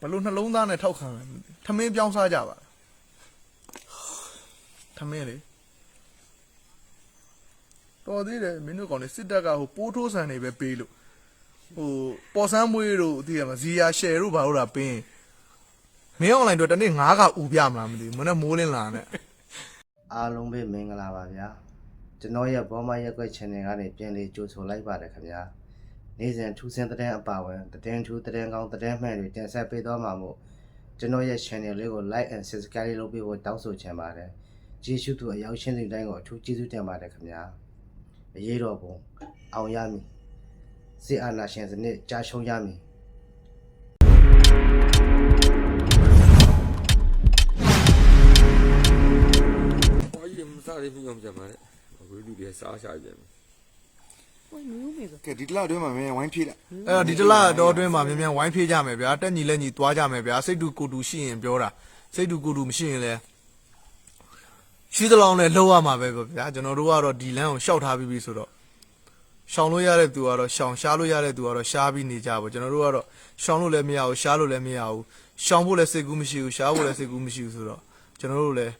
ဘလို့နှလုံးသားနဲ့ထောက်ခံလဲမသိဘူးထမင်းပြောင်းစားကြပါလားထမင်းလေတော်သေးတယ်မင်းတို့ကောင်လေစစ်တပ်ကဟိုပိုးထိုးဆန်နေပဲပေးလို့ဟိုပေါ်ဆန်းမွေးတို့သိရမှာဇီယာရှယ်တို့ဘာလို့တာပင်းမင်းအွန်လိုင်းတို့တနေ့9ကဥပြမလားမသိဘူးမနေ့မိုးလင်းလာနဲ့အားလုံးပဲမင်္ဂလာပါဗျာကျွန်တော်ရဲ့ဘောမရက်ကွက် channel ကနေပြန်လေးကြိုဆိုလိုက်ပါတယ်ခင်ဗျာ နေ့စဉ်ထူးဆန်းတဲ့အပါဝင်တဲ့ထူးတဲ့ကောင်းတဲ့မှန်တွေတင်ဆက်ပေးသွားမှာမို့ကျွန်တော်ရဲ့ channel လေးကို like and subscribe လုပ်ပေးဖို့တောင်းဆိုချင်ပါတယ်ကျေးဇူးတူအရောက်ရှင်းတဲ့တိုင်းကိုအထူးကျေးဇူးတင်ပါတယ်ခင်ဗျာအရေးတော်ပုံအောင်ရမည်စစ်အာဏာရှင်စနစ်ကြာရှုံးရမည်ဘာကြီးမစားသေးဘူးအောင်ကြမှာလေအခုလူတွေစားရှာကြတယ် ဝင်လူမေဆိုကဲဒီတလအတွင်းမှာမင်းဝိုင်းဖြည့်လိုက်အဲ့တော့ဒီတစ်လအတော့အတွင်းမှာမြန်မြန်ဝိုင်းဖြည့်ကြမယ်ဗျာတက်ညီလက်ညီသွားကြမယ်ဗျာစိတ်တူကိုယ်တူရှိရင်ပြောတာစိတ်တူကိုယ်တူမရှိရင်လည်းရှိသလောက်နဲ့လှုပ်ရမှာပဲဗျာကျွန်တော်တို့ကတော့ဒီလမ်းကိုရှောက်ထားပြီးပြီဆိုတော့ရှောင်လို့ရတဲ့သူကတော့ရှောင်ရှားလို့ရတဲ့သူကတော့ရှားပြီးနေကြပါကျွန်တော်တို့ကတော့ရှောင်လို့လည်းမရဘူးရှားလို့လည်းမရဘူးရှောင်ဖို့လည်းစိတ်ကူးမရှိဘူးရှားဖို့လည်းစိတ်ကူးမရှိဘူးဆိုတော့ကျွန်တော်တို့လည်း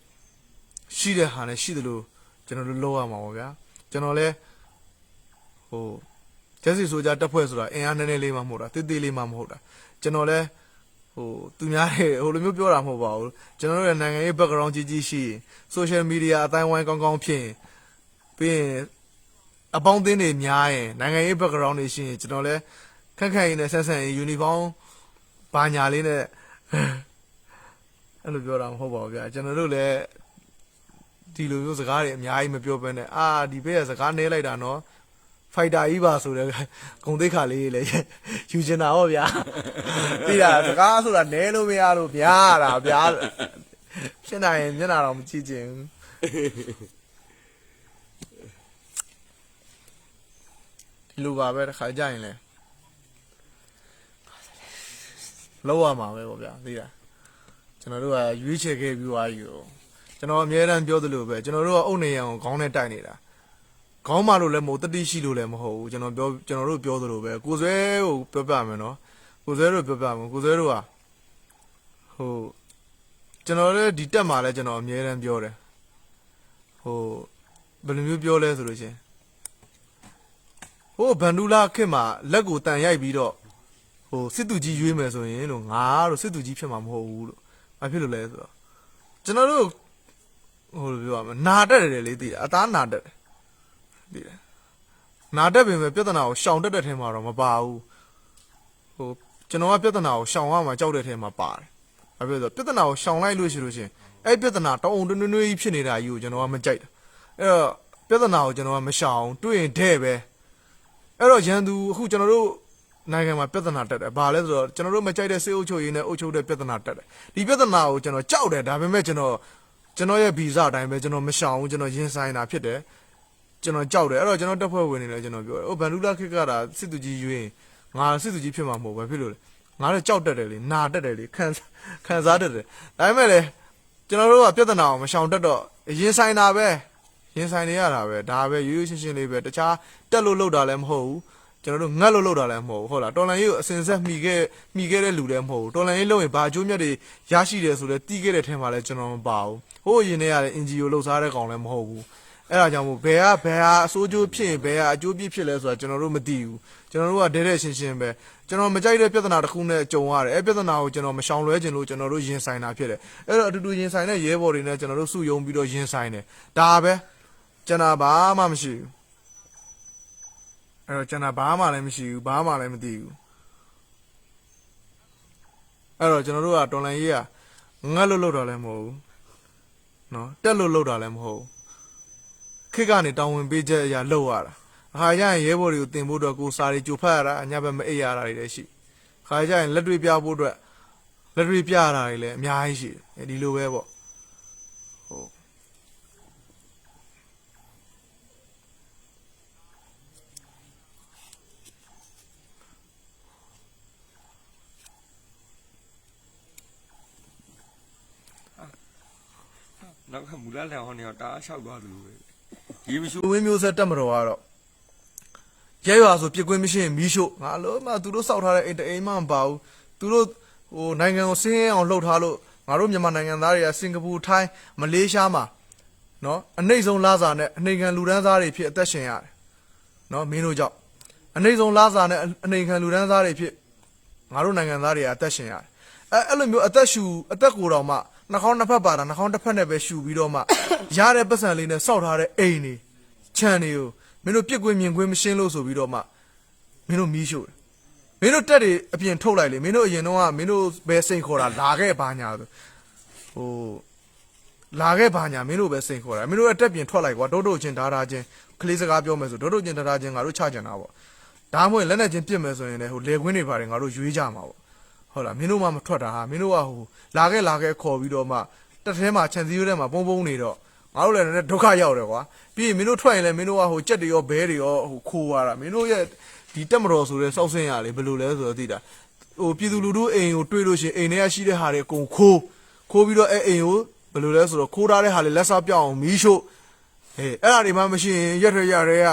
ရှိတဲ့ဟာနဲ့ရှိသလိုကျွန်တော်တို့လှုပ်ရမှာပါဗျာကျွန်တော်လည်း ဟိုကျက်စီဆိုကြတက်ဖွဲ့ဆိုတာအင်အားနည်းနည်းလေးမှမဟုတ်တာတိတ်တိတ်လေးမှမဟုတ်တာကျွန်တော်လဲဟိုသူများတဲ့ဟိုလိုမျိုးပြောတာမဟုတ်ပါဘူးကျွန်တော်တို့ရဲ့နိုင်ငံရေး background ကြီးကြီးရှိရင် social media အတိုင်းဝိုင်းကောင်းကောင်းဖြစ်ရင်ပြီးရင်အပေါင်းအသင်းတွေများရင်နိုင်ငံရေး background တွေရှိရင်ကျွန်တော်လဲခက်ခက်ရင်းနဲ့ဆက်ဆက်ရင် uniform ဘာညာလေးနဲ့အဲ့လိုပြောတာမဟုတ်ပါဘူးဗျာကျွန်တော်တို့လည်းဒီလိုမျိုးစကားတွေအများကြီးမပြောဘဲနဲ့အာဒီဘေးကစကားနဲလိုက်တာနော် ဖိုက်တာကြီးပါဆိုတဲ့ဂုံသိက္ခာလေးလေယူချင်တာဟောဗျာသိလားစကားဆိုတာနဲလို့မရလို့ဗျာတာဗျာဖြစ်နိုင်ရင်မျက်နှာတော့မကြည့်ချင်ဘူးဒီလိုပါပဲတစ်ခါကြရင်လေလောက်ရမှာပဲပေါ့ဗျာသိလားကျွန်တော်တို့ကရွေးချယ်ခဲ့ပြီးသွားပြီကိုကျွန်တော်အများအားပြောသလိုပဲကျွန်တော်တို့ကအုတ်နေရံကိုခေါင်းနဲ့တိုက်နေတာ ခေါင်းမလို့လည်းမဟုတ်တတိရှိလို့လည်းမဟုတ်ဘူးကျွန်တော်ပြောကျွန်တော်တို့ပြောသလိုပဲကိုဆွဲကိုပြောပြမယ်နော်ကိုဆွဲတို့ပြောပြမယ်ကိုဆွဲတို့ကဟိုကျွန်တော်လည်းဒီတက်မှာလည်းကျွန်တော်အမြဲတမ်းပြောတယ်ဟိုဘယ်လိုမျိုးပြောလဲဆိုလို့ချင်းဟိုဗန်ဒူလာခစ်မှာလက်ကိုတန်ရိုက်ပြီးတော့ဟိုစစ်သူကြီးရွေးမယ်ဆိုရင်လို့ငါတို့စစ်သူကြီးဖြစ်မှာမဟုတ်ဘူးလို့ဘာဖြစ်လို့လဲဆိုတော့ကျွန်တော်တို့ဟိုလိုပြောရမယ်နာတက်တယ်လေသိတာအသားနာတက်တယ် သိတယ်နာတက်ပင်ပဲပြဿနာကိုရှောင်တက်တဲ့ထဲမှာတော့မပါဘူးဟိုကျွန်တော်ကပြဿနာကိုရှောင်ရမှာကြောက်တဲ့ထဲမှာပါတယ်ဘာဖြစ်လို့လဲဆိုတော့ပြဿနာကိုရှောင်လိုက်လို့ရှိလို့ရှရင်အဲ့ပြဿနာတောင်းအောင်တွန်းတွန်းကြီးဖြစ်နေတာကြီးကိုကျွန်တော်ကမကြိုက်တာအဲ့တော့ပြဿနာကိုကျွန်တော်ကမရှောင်တွေ့ရင်တဲ့ပဲအဲ့တော့ရန်သူအခုကျွန်တော်တို့နိုင်ငံမှာပြဿနာတက်တယ်ဘာလဲဆိုတော့ကျွန်တော်တို့မကြိုက်တဲ့စေအုပ်ချုပ်ရေးနဲ့အုပ်ချုပ်တဲ့ပြဿနာတက်တယ်ဒီပြဿနာကိုကျွန်တော်ကြောက်တယ်ဒါပေမဲ့ကျွန်တော်ကျွန်တော်ရဲ့ဗီဇအတိုင်းပဲကျွန်တော်မရှောင်ဘူးကျွန်တော်ရင်ဆိုင်တာဖြစ်တယ် ကျွန်တော်ကြောက်တယ်အဲ့တော့ကျွန်တော်တက်ဖွဲ့ဝင်နေတယ်ကျွန်တော်ပြောတယ်။အိုဘန်ဒူလာခစ်ကတာစစ်သူကြီးရွေးရင်ငါစစ်သူကြီးဖြစ်မှာမဟုတ်ဘူးပဲဖြစ်လို့လေ။ငါတော့ကြောက်တတ်တယ်လေနာတတ်တယ်လေခံခံစားတတ်တယ်။ဒါပေမဲ့လေကျွန်တော်တို့ကပြဿနာကိုမရှောင်တတ်တော့ရင်ဆိုင်တာပဲရင်ဆိုင်နေရတာပဲဒါပဲရိုးရိုးရှင်းရှင်းလေးပဲတခြားတက်လို့လောက်တာလည်းမဟုတ်ဘူးကျွန်တော်တို့ငတ်လို့လောက်တာလည်းမဟုတ်ဘူးဟုတ်လားတော်လန်ရေးကိုအစင်ဆက်မိခဲ့မိခဲ့တဲ့လူလည်းမဟုတ်ဘူးတော်လန်ရေးလုံးရင်ဘာအကျိုးမြတ်တွေရရှိတယ်ဆိုလဲတီးခဲ့တဲ့ထဲမှာလည်းကျွန်တော်မပါဘူးဟိုးရင်ထဲရတဲ့ NGO လှုပ်ရှားတဲ့ကောင်လည်းမဟုတ်ဘူး အဲ့ဒါကြောင့်မို့ဘယ်ကဘယ်ဟာအဆိုးကျိုးဖြစ်ရင်ဘယ်ဟာအကျိုးပြစ်ဖြစ်လဲဆိုတာကျွန်တော်တို့မသိဘူးကျွန်တော်တို့ကဒဲတဲ့ရှင်းရှင်းပဲကျွန်တော်မကြိုက်တဲ့ပြဿနာတစ်ခုနဲ့ကြုံရတယ်အဲ့ပြဿနာကိုကျွန်တော်မရှောင်လွဲခြင်းလို့ကျွန်တော်တို့ရင်ဆိုင်တာဖြစ်တယ်အဲ့တော့အတူတူရင်ဆိုင်တဲ့ရဲဘော်တွေနဲ့ကျွန်တော်တို့စုယုံပြီးတော့ရင်ဆိုင်တယ်ဒါပဲကျွန်တော်ဘာမှမရှိဘူးအဲ့တော့ကျွန်တော်ဘာမှလည်းမရှိဘူးဘာမှလည်းမသိဘူးအဲ့တော့ကျွန်တော်တို့ကတော်လန်ရေးကငတ်လို့လောက်တာလည်းမဟုတ်ဘူးနော်တက်လို့လောက်တာလည်းမဟုတ်ဘူး ခစ်ကနေတောင်းဝင်ပေးချက်အရာလောက်ရတာအခါကျရင်ရဲဘော်တွေကိုတင်ဖို့အတွက်ကိုစာတွေကြိုဖတ်ရတာအညာဘက်မအိပ်ရတာတွေလည်းရှိအခါကျရင်လက်တွေပြဖို့အတွက်လက်တွေပြရတာတွေလည်းအများကြီးရှိတယ်အဲဒီလိုပဲပေါ့ဟုတ်နောက်ကမူလာလန်ဟောနေတော့တားလျှောက်သွားတယ်လို့ပဲ ရေမရှိလူဝင်းမျိုးဆက်တက်မတော်ကတော့ရဲရွာဆိုပြစ်ကွင်းမရှိရင်မီးရှို့ငါလုံးမသူတို့စောက်ထားတဲ့အိမ်တအိမ်မှမပါဘူးသူတို့ဟိုနိုင်ငံကိုစင်းရဲအောင်လှုပ်ထားလို့ငါတို့မြန်မာနိုင်ငံသားတွေကစင်ကာပူထိုင်းမလေးရှားမှာနော်အနှိမ့်ဆုံးလစာနဲ့အနှိမ်ခံလူဒန်းစားတွေဖြစ်အသက်ရှင်ရတယ်နော်မင်းတို့ကြောင့်အနှိမ့်ဆုံးလစာနဲ့အနှိမ်ခံလူဒန်းစားတွေဖြစ်ငါတို့နိုင်ငံသားတွေကအသက်ရှင်ရတယ်အဲအဲ့လိုမျိုးအသက်ရှူအသက်ကိုယ်တော်မှ နှာခေါင်းနှစ်ဖက်ပါတာနှာခေါင်းတစ်ဖက်နဲ့ပဲရှူပြီးတော့မှရတဲ့ပတ်စံလေးနဲ့စောက်ထားတဲ့အိမ်တွေခြံတွေကိုမင်းတို့ပြစ်ကွင်းမြင်ကွင်းမရှင်းလို့ဆိုပြီးတော့မှမင်းတို့မီးရှို့တယ်မင်းတို့တက်တွေအပြင်ထုတ်လိုက်လေမင်းတို့အရင်တော့ကမင်းတို့ပဲစိန်ခေါ်တာလာခဲ့ဘာညာဆိုဟိုလာခဲ့ဘာညာမင်းတို့ပဲစိန်ခေါ်တာမင်းတို့အတက်ပြင်ထွက်လိုက်ကွာတိုးတိုးချင်းဓာတာချင်းကလေးစကားပြောမယ်ဆိုတိုးတိုးချင်းဓာတာချင်းငါတို့ချကြတာပေါ့ဒါမှမဟုတ်လက်နဲ့ချင်းပြစ်မယ်ဆိုရင်လည်းဟိုလေခွင်းတွေပါတယ်ငါတို့ရွေးကြမှာပေါ့ ဟုတ်လားမင်းတို့မှမထွက်တာဟာမင်းတို့ကဟိုလာခဲ့လာခဲ့ခေါ်ပြီးတော့မှတက်ထဲမှာခြံစည်းရိုးထဲမှာပုံပုံနေတော့ငါတို့လည်းလည်းဒုက္ခရောက်တယ်ကွာပြီးရင်မင်းတို့ထွက်ရင်လည်းမင်းတို့ကဟိုကြက်တွေရောဘဲတွေရောဟိုခိုးရတာမင်းတို့ရဲ့ဒီတက်မတော်ဆိုတဲ့စောက်ဆင်းရလေဘယ်လိုလဲဆိုတော့သိတာဟိုပြည်သူလူထုအိမ်ကိုတွေးလို့ရှိရင်အိမ်ထဲကရှိတဲ့ဟာတွေအကုန်ခိုးခိုးပြီးတော့အဲအိမ်ကိုဘယ်လိုလဲဆိုတော့ခိုးထားတဲ့ဟာလေလက်စားပြောင်းအောင်မီးရှို့အေးအဲ့ဒါတွေမှမရှိရင်ရက်ထရရတွေက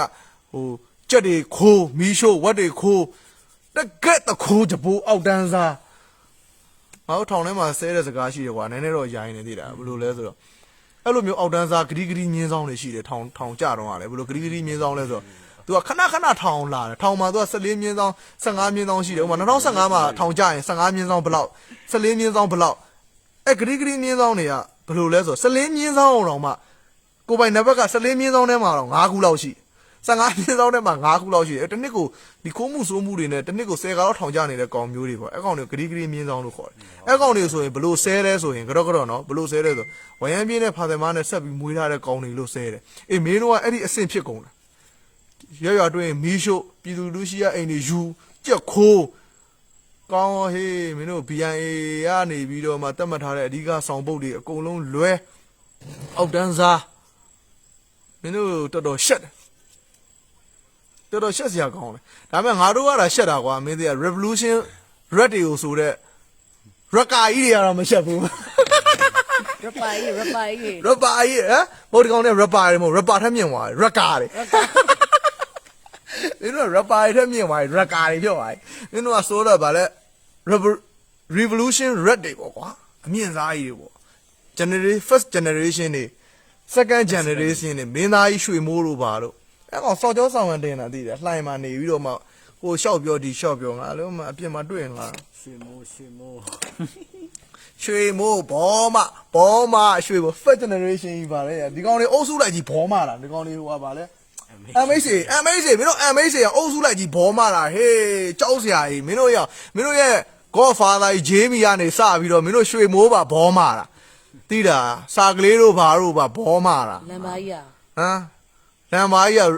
ဟိုကြက်တွေခိုးမီးရှို့ဝက်တွေခိုးတကက်တခိုးကြပိုးအောက်တန်းစား ငါတို့ထောင်ထဲမှာဆဲတဲ့စကားရှိတယ်ကွာနည်းနည်းတော့ရိုင်းနေသေးတာဘယ်လိုလဲဆိုတော့အဲ့လိုမျိုးအောက်တန်းစားဂရီဂရီမြင်းဆောင်တွေရှိတယ်ထောင်ထောင်ကြတော့ကလည်းဘယ်လိုဂရီဂရီမြင်းဆောင်လဲဆိုတော့သူကခဏခဏထောင်လာတယ်ထောင်မှာသူက14မြင်းဆောင်15မြင်းဆောင်ရှိတယ်ဥပမာ2015မှာထောင်ကြရင်15မြင်းဆောင်ဘယ်လောက်14မြင်းဆောင်ဘယ်လောက်အဲ့ဂရီဂရီမြင်းဆောင်တွေကဘယ်လိုလဲဆိုတော့14မြင်းဆောင်အောင်တော့မှကိုပိုင်နံပါတ်က14မြင်းဆောင်ထဲမှာတော့9ခုလောက်ရှိ 15မြင်းဆောင်ထဲမှာ9ခုလောက်ရှိတယ်တစ်နှစ်ကိုဒီခိုးမှုစိုးမှုတွေနဲ့တစ်နှစ်ကို10ကတော့ထောင်ကျနေတဲ့ကောင်မျိုးတွေပေါ့အဲ့ကောင်တွေဂရီဂရီမြင်းဆောင်လို့ခေါ်တယ်အဲ့ကောင်တွေဆိုရင်ဘလို့ဆဲလဲဆိုရင်ကတော့ကတော့နော်ဘလို့ဆဲလဲဆိုဝရမ်းပြင်းတဲ့ဖာသမားနဲ့ဆက်ပြီးမွေးထားတဲ့ကောင်တွေလို့ဆဲတယ်အေးမင်းတို့ကအဲ့ဒီအဆင့်ဖြစ်ကုန်တာရရတွင်မီးရှို့ပြည်သူလူရှိရအိမ်တွေယူကြက်ခိုးကောင်းရောဟေးမင်းတို့ BNA ကနေပြီးတော့မှတတ်မှတ်ထားတဲ့အဓိကဆောင်ပုတ်တွေအကုန်လုံးလွဲအောက်တန်းစားမင်းတို့တော်တော်ရှက်တယ် တော်တော်ရှက်စရာကောင်းတယ်ဒါပေမဲ့ငါတို့ကတော့ရှက်တာကွာမင်းတို့က revolution red တွေကိုဆိုတဲ့ raka ကြီးတွေကတော့မရှက်ဘူးရပိုင်ရပိုင် rapa ကြီးဟမ်ဘုတ်ဒီကောင်နဲ့ rapa တွေမဟုတ် rapa ထက်မြင့်သွားတယ် raka တွေမင်းတို့က rapa တွေထက်မြင့်သွားတယ် raka တွေပြောသွားတယ်မင်းတို့ကဆိုတော့ဗာလဲ Revo- revolution red တွေပေါ့ကွာအမြင့်စားကြီးတွေပေါ့ generation first generation တွေ second generation တွေမင်းသားကြီးရွှေမိုးတို့ပါတို့ အဲ့ကောင်စော်ကြောဆောင်ရန်တင်တာသိတယ်လှိုင်မှာနေပြီးတော့မှဟိုရှောက်ပြောဒီရှောက်ပြောငါလုံးမအပြင်မှာတွေ့ရင်လားရွှေမိုးရွှေမိုးရွှေမိုးဘောမဘောမရွှေမိုး first generation ကြီးပါလေဒီကောင်တွေအုပ်စုလိုက်ကြီးဘောမလားဒီကောင်တွေဟိုကပါလေ MHA MHA မင်းတို့ MHA ကအုပ်စုလိုက်ကြီးဘောမလားဟေးကြောက်စရာကြီးမင်းတို့ရမင်းတို့ရဲ့ Godfather ကြီး Jamie ကနေစပြီးတော့မင်းတို့ရွှေမိုးပါဘောမလားတိတာစာကလေးတို့ဘာတို့ပါဘောမလားလမ်းပါကြီးอ่ะဟမ် လမ်ဘာကြီးက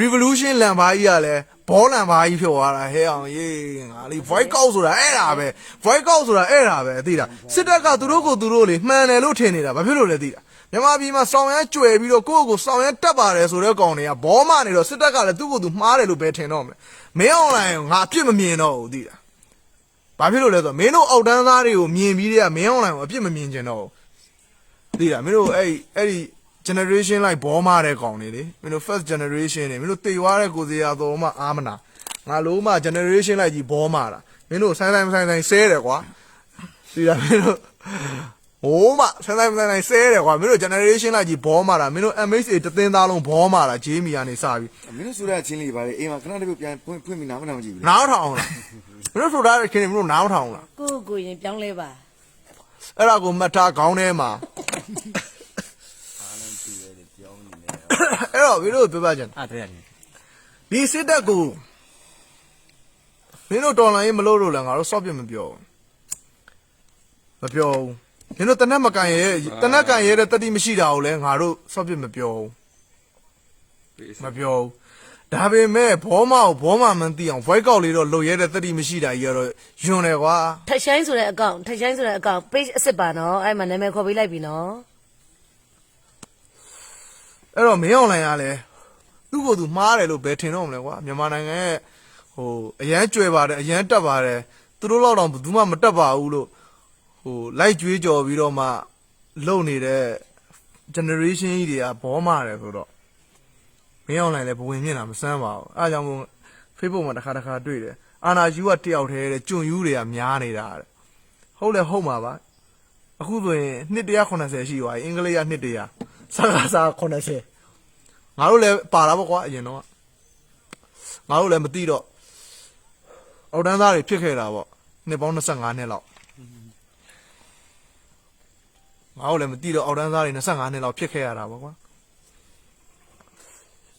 revolution လမ်ဘာကြီးကလည်းဘောလမ်ဘာကြီးဖြစ်သွားတာဟဲ့အောင်ရေးငါလေး voice out ဆိုတာအဲ့ဒါပဲ voice out ဆိုတာအဲ့ဒါပဲသိတာစစ်တပ်ကသူတို့ကိုသူတို့လေမှန်တယ်လို့ထင်နေတာဘာဖြစ်လို့လဲသိတာမြန်မာပြည်မှာစောင်ရမ်းကြွယ်ပြီးတော့ကိုယ့်ကိုယ်ကိုစောင်ရမ်းတက်ပါတယ်ဆိုတဲ့ကောင်တွေကဘောမနေတော့စစ်တပ်ကလည်းသူ့ကိုယ်သူမှားတယ်လို့ပဲထင်တော့မယ်မင်း online ကိုငါအပြစ်မမြင်တော့ဘူးသိတာဘာဖြစ်လို့လဲဆိုတော့မင်းတို့အောက်တန်းသားတွေကိုမြင်ပြီးတဲ့ကမင်း online ကိုအပြစ်မမြင်ချင်တော့ဘူးသိတာမင်းတို့အဲ့ဒီအဲ့ဒီ generation လိုက်ဘောမတဲ့ကောင်တွေလေမင်းတို့ first generation တွေမင်းတို့တေွားတဲ့ကိုယ်စီရာတော်မှအာမနာငါလုံးမ generation လိုက်ကြီးဘောမတာမင်းတို့ဆိုင်ဆိုင်ဆိုင်ဆိုင်ဆဲတယ်ကွာသိတာမင်းတို့ဟိုးမဆိုင်ဆိုင်ဆိုင်ဆိုင်ဆဲတယ်ကွာမင်းတို့ generation လိုက်ကြီးဘောမတာမင်းတို့ MHA တသင်းသားလုံးဘောမတာဂျေးမီကနေစပြီးမင်းတို့ဆိုတဲ့ချင်းလေးပါလေအိမ်မှာခဏတည်းပြန်ဖွင့်ဖွင့်ပြီးနားမနာမကြည့်ဘူးလေနားထောင်အောင်လားမင်းတို့ဆိုတာခင်ဗျမင်းတို့နားထောင်အောင်လားကိုယ့်ကိုယ်ရင်ပြောင်းလဲပါအဲ့ဒါကိုမှတ်ထားခေါင်းထဲမှာ အဲ့တော့မင်းတို့ပြောပြချင်အဲ့ဒါလေဒီစစ်တပ်ကိုမင်းတို့တော်လိုင်းရေးမလို့လို့လည်းငါတို့စော့ပြစ်မပြောဘူးမပြောဘူးမင်းတို့တနက်မကန်ရဲတနက်ကန်ရဲတဲ့တတိမရှိတာကိုလည်းငါတို့စော့ပြစ်မပြောဘူးမပြောဘူးဒါပေမဲ့ဘောမကိုဘောမမှန်သိအောင် voice ကောက်လေးတော့လုတ်ရဲတဲ့တတိမရှိတာကြီးကတော့ယွန်းတယ်ကွာထက်ဆိုင်ဆိုတဲ့အကောင့်ထက်ဆိုင်ဆိုတဲ့အကောင့် page အစ်စ်ပါနော်အဲ့မှာနာမည်ခေါ်ပေးလိုက်ပြီနော် အဲ့တော့မင်းအောင်လိုင်းကလည်းသူ့ကိုယ်သူမှားတယ်လို့ဘယ်ထင်တော့မလဲကွာမြန်မာနိုင်ငံရဲ့ဟိုအရန်ကြွယ်ပါတယ်အရန်တက်ပါတယ်သူတို့လောက်တော့ဘယ်သူမှမတက်ပါဘူးလို့ဟိုလိုက်ကြွေးကြော်ပြီးတော့မှလုံနေတဲ့ generation ကြီးတွေကဘောမာတယ်ဆိုတော့မင်းအောင်လိုင်းလည်းဘဝင်မြင့်တာမစမ်းပါဘူးအားကြောင့်မို့ Facebook မှာတစ်ခါတစ်ခါတွေ့တယ်အာနာယူကတယောက်တည်းတဲ့ကျွံယူတွေကများနေတာတဲ့ဟုတ်လဲဟုတ်မှာပါအခုဆိုရင်နှစ်180ရှိသွားပြီအင်္ဂလိပ်ကနှစ်100 စကားစား80ငါတို့လည်းပါတာပေါ့ကွာအရင်တော့ငါတို့လည်းမသိတော့အောက်တန်းသားတွေဖြစ်ခဲ့တာပေါ့နှစ်ပေါင်း25နှစ်လောက်ငါတို့လည်းမသိတော့အောက်တန်းသားတွေ25နှစ်လောက်ဖြစ်ခဲ့ရတာပေါ့ကွာ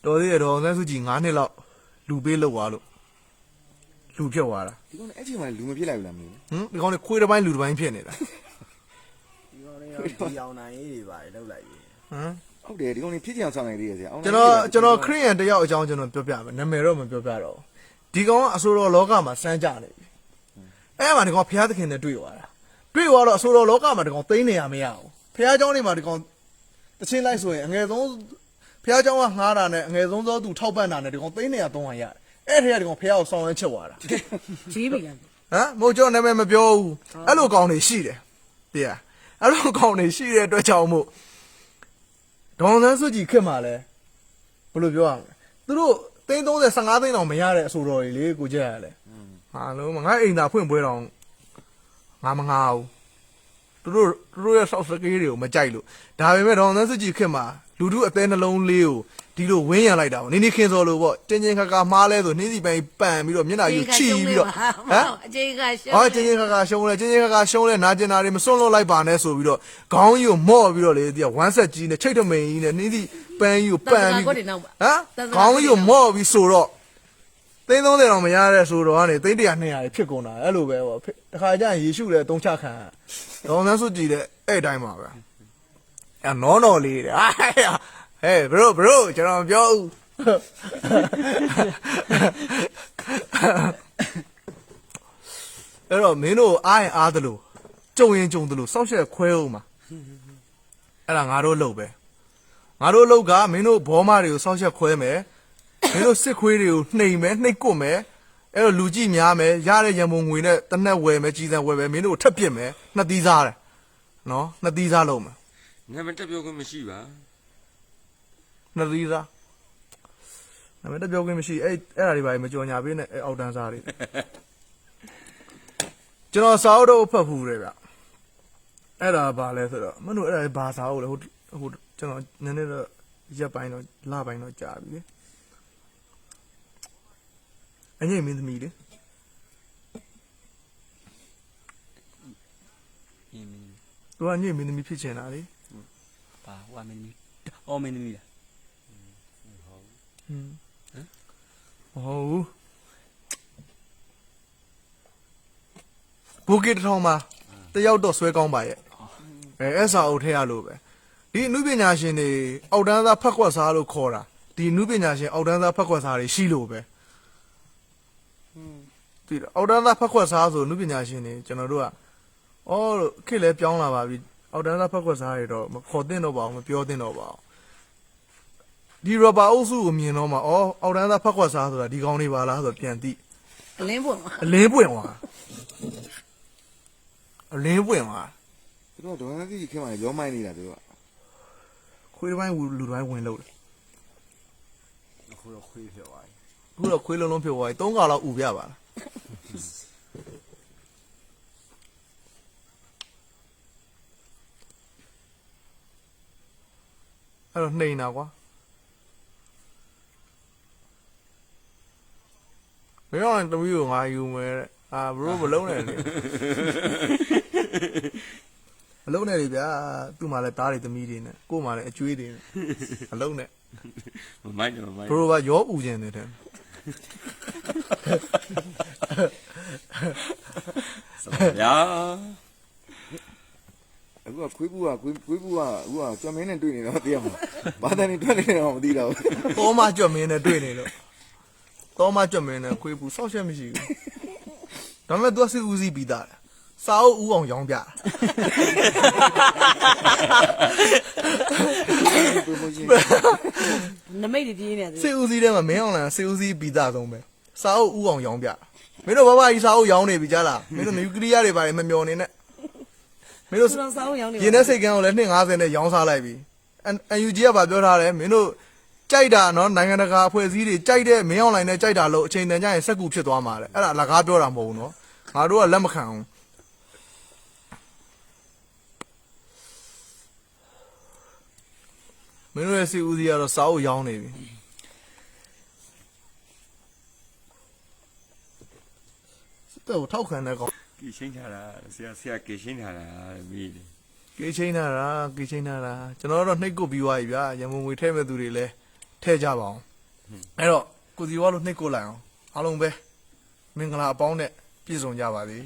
တော်သေးရတော့ဆန်းစုကြည်9နှစ်လောက်လူပေးလောက်သွားလို့လူဖြစ်သွားတာဒီကောင်အဲ့ချိန်မှာလူမဖြစ်လိုက်ဘူးလားမင်းဟမ်ဒီကောင်လေးခွေးတစ်ပိုင်းလူတစ်ပိုင်းဖြစ်နေတာဒီကောင်လေးရောဒီအောင်နိုင်ရေးတွေပါတယ်လောက်လိုက်ရေး ဟမ် ဟုတ်တယ်ဒီကောင်နေဖြစ်ချင်အောင်ဆောင်နေသေးရဲ့ဆရာ ကျွန်တော်ကျွန်တော်ခရစ်ယာန်တယောက်အကြောင်းကျွန်တော်ပြောပြမယ်နာမည်တော့မပြောပြတော့ဘူးဒီကောင်ကအဆိုတော်လောကမှာစမ်းကြနေပြီအဲ့မှာဒီကောင်ဘုရားသခင်နဲ့တွေ့သွားတာတွေ့သွားတော့အဆိုတော်လောကမှာဒီကောင်သိမ်းနေရမရဘူးဘုရားเจ้าနေမှာဒီကောင်တချင်းလိုက်ဆိုရင်အငယ်ဆုံးဘုရားเจ้าကငားတာနဲ့အငယ်ဆုံးသောသူထောက်ပံ့တာနဲ့ဒီကောင်သိမ်းနေရ300ရတယ်အဲ့ထဲကဒီကောင်ဘုရားကိုဆောင်းရမ်းချက်သွားတာ ကြီးပြီလား ဟမ်မို့ကျွန်တော်နာမည်မပြောဘူးအဲ့လိုကောင်တွေရှိတယ်တရားအဲ့လိုကောင်တွေရှိတဲ့အတွက်ကြောင့်မို့ ဒေါန်ဆန်းစုကြည်ခက်မှာလဲဘယ်လိုပြောရမလဲသူတို့သိန်း30 15သိန်းတော့မရတဲ့အဆိုတော်ကြီးလေကိုကြက်ရလဲဟာလုံးမငါအိမ်သာဖွင့်ပွဲတော့ငါမငါဘူးသူတို့သူတို့ရဲ့ဆောက်စကေးတွေကိုမကြိုက်လို့ဒါပေမဲ့ဒေါန်ဆန်းစုကြည်ခက်မှာလူထုအသေးနှလုံးလေးကို ဒီလိုဝင်းရံလိုက်တာပေါ့နေနေခင်းစော်လို့ပေါ့တင်းချင်းခါခါမှားလဲဆိုနှင်းစီပိုင်းပန်ပြီးတော့မျက်နှာယူချီပြီးတော့ဟမ်အကျဉ်းကရှုံးဟောကျင်းချင်းခါခါရှုံးလဲကျင်းချင်းခါခါရှုံးလဲနာကျင်တာတွေမစွန့်လွတ်လိုက်ပါနဲ့ဆိုပြီးတော့ခေါင်းကြီးကိုမော့ပြီးတော့လေဒီကဝမ်းဆက်ကြီးနဲ့ချိတ်ထမိန်ကြီးနဲ့နှင်းစီပန်းကြီးကိုပန်ပြီးဟမ်ခေါင်းကြီးကိုမော့ပြီးဆိုတော့သိန်း30တောင်မရတဲ့ဆိုတော့ကနေသိန်း100 200ဖြစ်ကုန်တာအဲ့လိုပဲပေါ့တခါကျရင်ယေရှုလည်းအသုံးချခံဒေါန်ဆန်းစုကြည်လည်းအဲ့အတိုင်းပါပဲအဲ့နော်နော်လေးတဲ့ ဟာဟဲ့ bro bro ကျွန်တော်မပြောဘူးအဲ့တော့မင်းတို့အားရင်အားသလိုကြုံရင်ကြုံသလိုစောက်ရှက်ခွဲအောင်မှာအဲ့ဒါငါတို့လုပ်ပဲငါတို့လုပ်ကမင်းတို့ဘောမတွေကိုစောက်ရှက်ခွဲမယ်မင်းတို့စစ်ခွေးတွေကိုနှိမ်မယ်နှိပ်ကွတ်မယ်အဲ့တော့လူကြည့်များမယ်ရတဲ့ရံပုံငွေနဲ့တနက်ဝယ်မယ်ကြီးစံဝယ်မယ်မင်းတို့ကိုထပ်ပစ်မယ်နှစ်သီးစားတယ်နော်နှစ်သီးစားလုပ်မယ်နာမည်တက်ပြောခွင့်မရှိပါ နှစ်သီးစားဒါပေမဲ့တပြောခွင့်မရှိအဲ့အဲ့ဒါတွေပါမကြော်ညာပေးနဲ့အဲ့အောက်တန်းစားတွေကျွန်တော်စာအုပ်တော့ဖတ်ဖူးတယ်ဗျအဲ့ဒါဘာလဲဆိုတော့မင်းတို့အဲ့ဒါဘာစာအုပ်လဲဟိုဟိုကျွန်တော်နည်းနည်းတော့ရက်ပိုင်းတော့လပိုင်းတော့ကြာပြီလေအငိမ့်မင်းသမီးလေအင်းမင်းသူကအငိမ့်မင်းသမီးဖြစ်ချင်တာလေပါဟိုအမင်းမီအော်မင်းမီလားဟွန်း မဟုတ်ဘူးဘူကေတထောင်မှာတယောက်တော့ဆွဲကောင်းပါရဲ့အဲအဲ့စာအုပ်ထဲရလို့ပဲဒီအနုပညာရှင်တွေအောက်တန်းသားဖက်ခွက်စားလို့ခေါ်တာဒီအနုပညာရှင်အောက်တန်းသားဖက်ခွက်စားတွေရှိလို့ပဲဒီအောက်တန်းသားဖက်ခွက်စားဆိုအနုပညာရှင်တွေကျွန်တော်တို့ကအော်လို့ခေတ်လဲပြောင်းလာပါပြီအောက်တန်းသားဖက်ခွက်စားတွေတော့မခေါ်သင့်တော့ပါဘူးမပြောသင့်တော့ပါဘူး ဒီရဘာအုပ်စုကိုမြင်တော့မှအော်အောက်တန်းသားဖက်ခွက်စားဆိုတာဒီကောင်းနေပါလားဆိုတော့ပြန်သိအလင်းပွင့်ပါအလင်းပွင့်သွားအလင်းပွင့်သွားသူတို့ကဒေါ်လာကြီးခင်ဗျာရောမိုင်းနေတာသူတို့ကခွေးတစ်ပိုင်းလူတစ်ပိုင်းဝင်လို့လေအခုတော့ခွေးဖြစ်သွားပြီအခုတော့ခွေးလုံးလုံးဖြစ်သွားပြီသုံးကောင်လောက်ဥပြပါလားအဲ့တော့နှိမ်တာကွာ ဘယ်တော့တမီးကိုငါယူမယ်တဲ့အာဘရိုမလုံးနဲ့လေမလုံးနဲ့လေဗျာသူ့မှာလည်းတားတွေသမီးတွေနဲ့ကို့မှာလည်းအကျွေးတွေနဲ့မလုံးနဲ့မမိုက်တယ်မမိုက်ဘရိုကရောဥကျင်နေတယ်ဗျာအခုကခွေးပူကခွေးခွေးပူကအခုကကြွမင်းနဲ့တွေ့နေတော့သိရမှာဘာတန်နေတွေ့နေတော့မသိတော့ဘူးတောမကြွတ်မင်းနဲ့တွေ့နေလို့ တောမကြွတ်မင်းနဲ့ခွေးပူဆောက်ရှက်မရှိဘူးဒါပေမဲ့ तू ကစစ်ဦးစီးပြီးသားတယ်စာအုပ်ဦးအောင်ရောင်းပြတာ ပရိုမိုရှင် နမိတ်တွေပြေးနေတယ် စစ်ဦးစီးထဲမှာမင်းအောင်လန်စစ်ဦးစီးပြီးသားဆုံးပဲစာအုပ်ဦးအောင်ရောင်းပြတာမင်းတို့ဘာဘာကြီးစာအုပ်ရောင်းနေပြီကြားလားမင်းတို့နျူကလ িয়ার တွေပါမမျော်နေနဲ့မင်းတို့ သူတော်ဆောင်းရောင်းနေ ရင်းတဲ့စိတ်ကန်းကိုလည်း250နဲ့ရောင်းစားလိုက်ပြီအန် UG ကဗာပြောထားတယ်မင်းတို့ ကြိုက်တာနော်နိုင်ငံတကာအဖွဲ့အစည်းတွေကြိုက်တဲ့မင်းအောင်လိုင်းနဲ့ကြိုက်တာလို့အချိန်တန်ကြရင်စက်ကူဖြစ်သွားမှာလေအဲ့ဒါအလကားပြောတာမဟုတ်ဘူးနော်ငါတို့ကလက်မခံဘူးမင်းတို့ရဲ့စီဦးစီကတော့စာအုပ်ရောင်းနေပြီစစ်တပ်ကိုထောက်ခံတဲ့ကောင်ကေရှင်းထားတာဆရာဆရာကေရှင်းထားတာမိတယ်ကေချင်းထားတာကေချင်းထားတာကျွန်တော်ကတော့နှိပ်ကုတ်ပြီးွားပြီဗျာရမုံငွေထဲမဲ့သူတွေလည်း ထည့်ကြပါအောင်အဲ့တော့ကိုစီဝါလို့နှိတ်ကုတ်လိုက်အောင်အားလုံးပဲမင်္ဂလာအပေါင်းနဲ့ပြည့်စုံကြပါစေ